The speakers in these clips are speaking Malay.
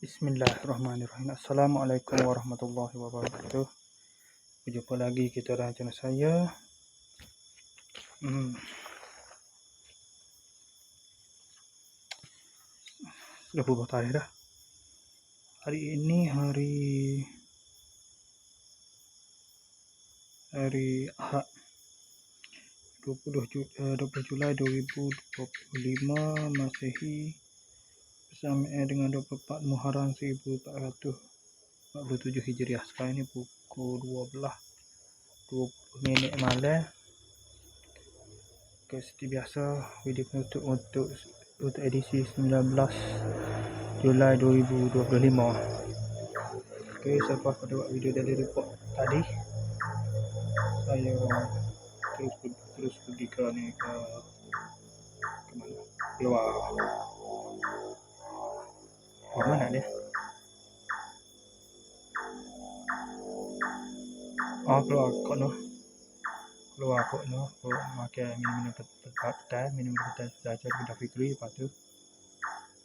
Bismillahirrahmanirrahim. Assalamualaikum warahmatullahi wabarakatuh. Berjumpa lagi kita dengan channel saya. Hmm. Sudah berubah tarikh dah. Hari ini hari hari Ahad 20 Ju, uh, 20 Julai 2025 Masehi bersama dengan 24 Muharram 1447 Hijriah. Sekarang ini pukul 12 20 minit malam. Okay, seperti biasa video penutup untuk untuk edisi 19 Julai 2025. Okay, selepas pada buat video dari report tadi saya terus terus pergi ke ni ke ke mana keluar keluar mana dia? Oh keluar kot no keluar kot no keluar makan minum-minum petang minum petang belajar kita fikri lepas tu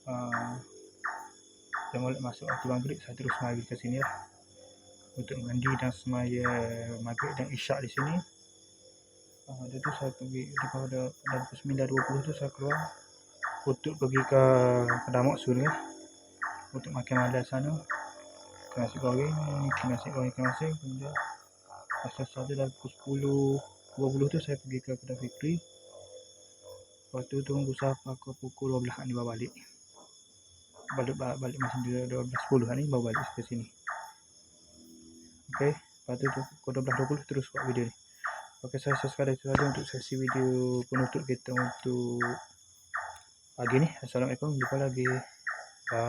uh, saya boleh masuk waktu maghrib saya terus mari ke sini lah. Untuk mandi dan semaya maghrib dan isyak di sini. Uh, tu saya pergi daripada pada pukul 9.20 tu saya keluar. Untuk pergi ke kedai maksud lah untuk makan malam sana. Ke nasi goreng ke nasi goreng ke nasi. Kemudian pasal saya dah pukul 10 20 tu saya pergi ke kedai Fikri. Lepas tu tunggu sampai ke pukul 12 ni bawa balik. Balik balik, balik macam 12.10 ni bawa balik ke sini. Ok lepas tu pukul 12.20 terus buat video ni. Ok saya rasa sekadar itu saja untuk sesi video penutup kita untuk pagi ni. Assalamualaikum jumpa lagi Bye.